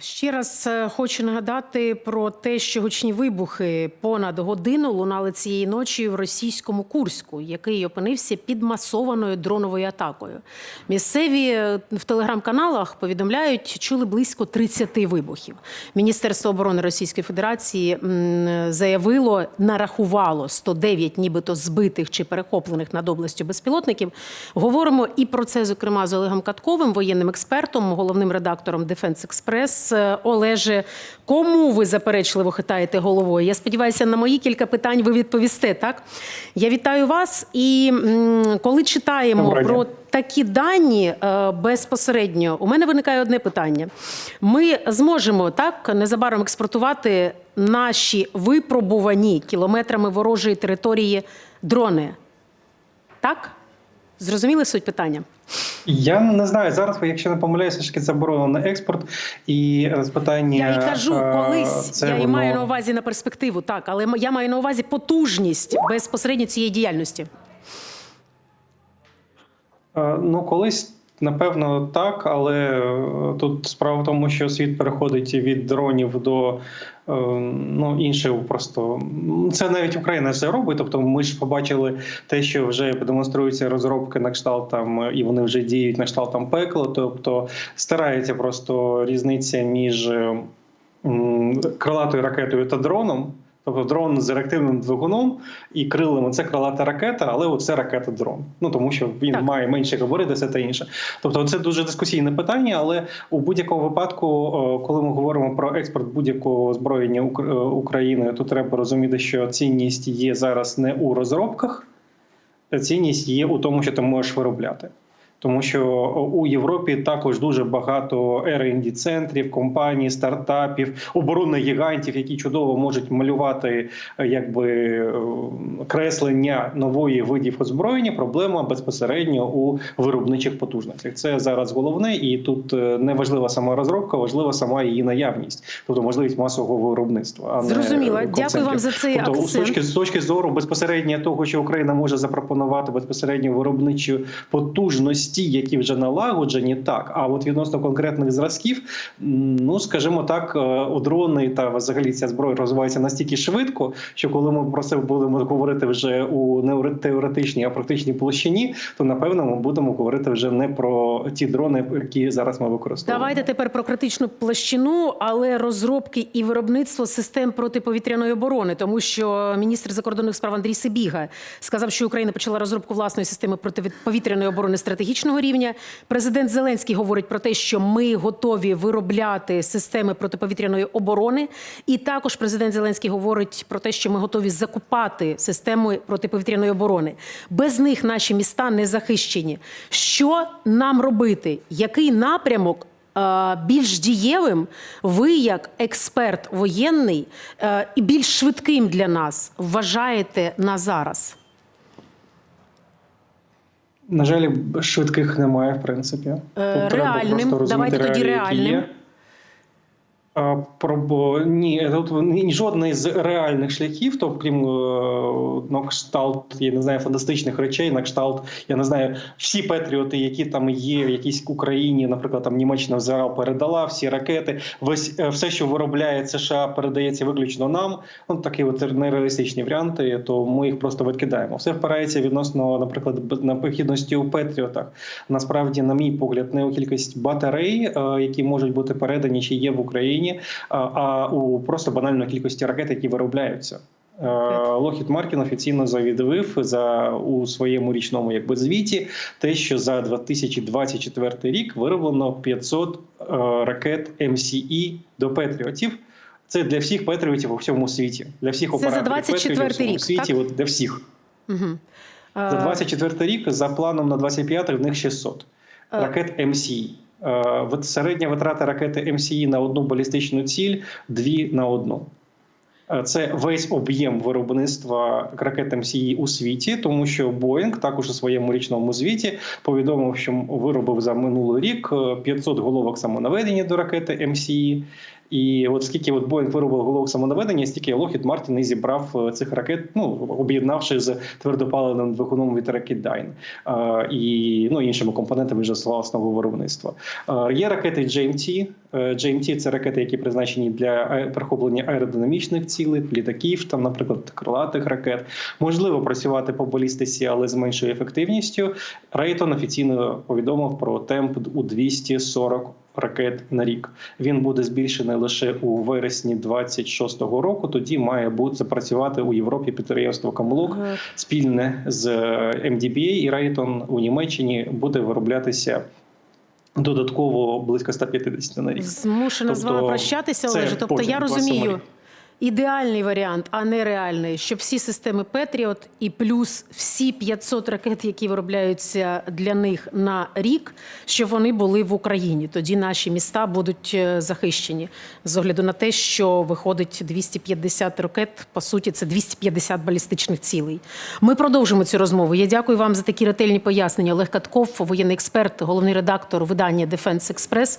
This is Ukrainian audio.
Ще раз е, хочу нагадати про те, що гучні вибухи понад годину лунали цієї ночі в російському Курську, який опинився під масованою дроновою атакою. Місцеві е, в телеграм-каналах повідомляють, чули близько 30 вибухів. Міністерство оборони Російської Федерації заявило, нарахувало 109 нібито збитих чи перехоплених над областю безпілотників. Говоримо і про це, зокрема, з Олегом Катковим, воєнним експертом, головним редактором Дефенс Експрес. Е, Олеже, кому ви заперечливо хитаєте головою? Я сподіваюся, на мої кілька питань ви відповісте. Так я вітаю вас. І коли читаємо дня. про такі дані е, безпосередньо, у мене виникає одне питання: ми зможемо так незабаром експортувати наші випробувані кілометрами ворожої території дрони. Так? Зрозуміли суть питання? Я не знаю зараз, якщо не помиляюся, все ж таки заборонено на експорт і е, з питання. Я і кажу, е, колись це я і маю на увазі на перспективу, так, але я маю на увазі потужність безпосередньо цієї діяльності. Е, Ну, колись. Напевно, так, але тут справа в тому, що світ переходить від дронів до ну, інше просто це навіть Україна це робить. Тобто, ми ж побачили те, що вже демонструються розробки на кшталт там, е, і вони вже діють на кшталт там пекло. Тобто старається просто різниця між е, крилатою ракетою та дроном. Тобто дрон з реактивним двигуном і крилами це крилата ракета, але це ракета дрон. Ну тому що він Так. має менше габарити, все те інше. Тобто, це дуже дискусійне питання. Але у будь-якому випадку, коли ми говоримо про експорт будь-якого озброєння е, Україною, то треба розуміти, що цінність є зараз не у розробках, а цінність є у тому, що ти можеш виробляти. Тому що у Європі також дуже багато rd центрів, компаній, стартапів, оборонних гігантів, які чудово можуть малювати е, якби е, креслення нової видів озброєння. Проблема безпосередньо у виробничих потужностях. Це зараз головне, і тут е, не важлива сама розробка, важлива сама її наявність, тобто можливість масового виробництва. А не Дякую вам за цей тобто, з точки з точки зору безпосередньо того, що Україна може запропонувати безпосередньо виробничі потужності, які вже налагоджені, так. А от відносно конкретних зразків, ну скажімо так, е, дрони та взагалі ця зброя розвивається настільки швидко, що коли ми про це будемо говорити вже у не теоретичній, а практичній площині, то напевно ми будемо говорити вже не про ті дрони, які зараз ми використовуємо. Давайте тепер про критичну площину, але розробки і виробництво систем протиповітряної оборони, тому що міністр закордонних справ Андрій Сибіга сказав, що Україна почала розробку власної системи протиповітряної оборони стратегічного рівня. Президент Зеленський говорить про те, що ми готові виробляти системи протиповітряної оборони. І також президент Зеленський говорить про те, що ми готові закупати системи протиповітряної оборони. Без них наші міста не захищені. Що нам робити? Який напрямок? е, Більш дієвим ви, як експерт воєнний, е, і більш швидким для нас вважаєте на зараз? На жаль, швидких немає, в принципі. Е, Тут треба реальним. просто розуміти Давайте тоді реальним. Про ні, тут ні, жодний з реальних шляхів, то крім е, на кшталт, я не знаю, фантастичних речей, на кшталт, я не знаю, всі патріоти, які там є в якійсь Україні, наприклад, там Німеччина взяла, передала всі ракети, весь е, все, що виробляє США, передається виключно нам. Ну такі от нереалістичні варіанти, то ми їх просто викидаємо. Все впирається відносно, наприклад, похідності у патріотах. Насправді, на мій погляд, не у кількість батарей, е, які можуть бути передані чи є в Україні, а, а у просто банальної кількості ракет, які виробляються. Лохід Маркін офіційно завідовив за у своєму річному якби звіті те, що за 2024 рік вироблено 500 е, ракет МСІ до Петріотів. Це для всіх Петріотів у всьому світі, для всіх Це за операторів 24 Петріотів у всьому рік, світі, так? от для всіх. Угу. За 24 рік за планом на 25 в них 600 Е. ракет МСІ. Е, Середня витрата ракети МСІ на одну балістичну ціль дві на одну. Е, Це весь об'єм виробництва ракет МСІ у світі, тому що Боїнг також у своєму річному звіті повідомив, що виробив за минулий рік е, 500 головок самонаведення до ракети МСІ. І от скільки от Боїнг виробив головок самонаведення, стільки Lockheed Martin і зібрав е, цих ракет, ну об'єднавши з твердопаливним двигуном від ракет Дайн е, і ну іншими компонентами вже власного виробництва. Е, Є ракети GMT. GMT – це ракети, які призначені для перехоплення аеродинамічних цілей, літаків, там, наприклад, крилатих ракет. Можливо працювати по балістиці, але з меншою ефективністю. Рейтон офіційно повідомив про темп у 240 ракет на рік. Він буде збільшений лише у вересні 26-го року. Тоді має бути запрацювати у Європі підприємство Камлок Е, спільне з е, MDBA і Рейтон у Німеччині буде вироблятися. Додатково близько 150 на рік. Змушена з Тобто вами прощатися, це Олеже. Тобто я розумію. Ідеальний варіант, а не реальний, щоб всі системи Петріот і плюс всі 500 ракет, які виробляються для них на рік, щоб вони були в Україні. Тоді наші міста будуть е, захищені з огляду на те, що виходить 250 ракет. По суті, це 250 балістичних цілей. Ми продовжимо цю розмову. Я дякую вам за такі ретельні пояснення. Олег Катков, воєнний експерт, головний редактор видання Дефенс Експрес.